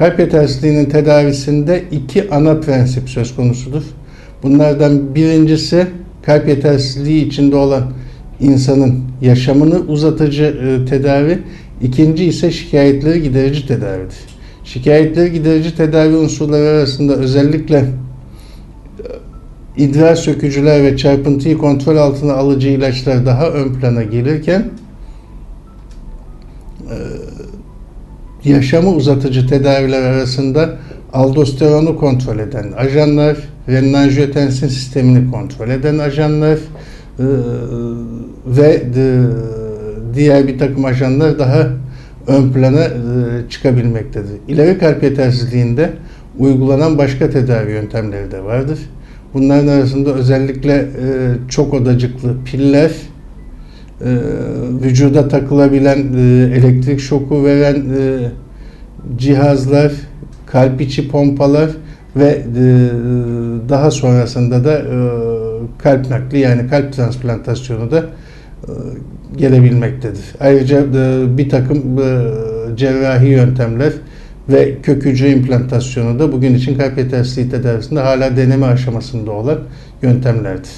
Kalp yetersizliğinin tedavisinde iki ana prensip söz konusudur. Bunlardan birincisi kalp yetersizliği içinde olan insanın yaşamını uzatıcı e, tedavi. İkinci ise şikayetleri giderici tedavidir. Şikayetleri giderici tedavi unsurları arasında özellikle e, idrar sökücüler ve çarpıntıyı kontrol altına alıcı ilaçlar daha ön plana gelirken e, yaşamı uzatıcı tedaviler arasında aldosteronu kontrol eden ajanlar, renin-angiotensin sistemini kontrol eden ajanlar e, ve de- diğer bir takım ajanlar daha ön plana e, çıkabilmektedir. İleri kalp yetersizliğinde uygulanan başka tedavi yöntemleri de vardır. Bunların arasında özellikle e, çok odacıklı piller, e, vücuda takılabilen e, elektrik şoku veren e, cihazlar, kalp içi pompalar ve e, daha sonrasında da kalp nakli yani kalp transplantasyonu da gelebilmektedir. Ayrıca bir takım cerrahi yöntemler ve kök hücre implantasyonu da bugün için kalp yetersizliği tedavisinde hala deneme aşamasında olan yöntemlerdir.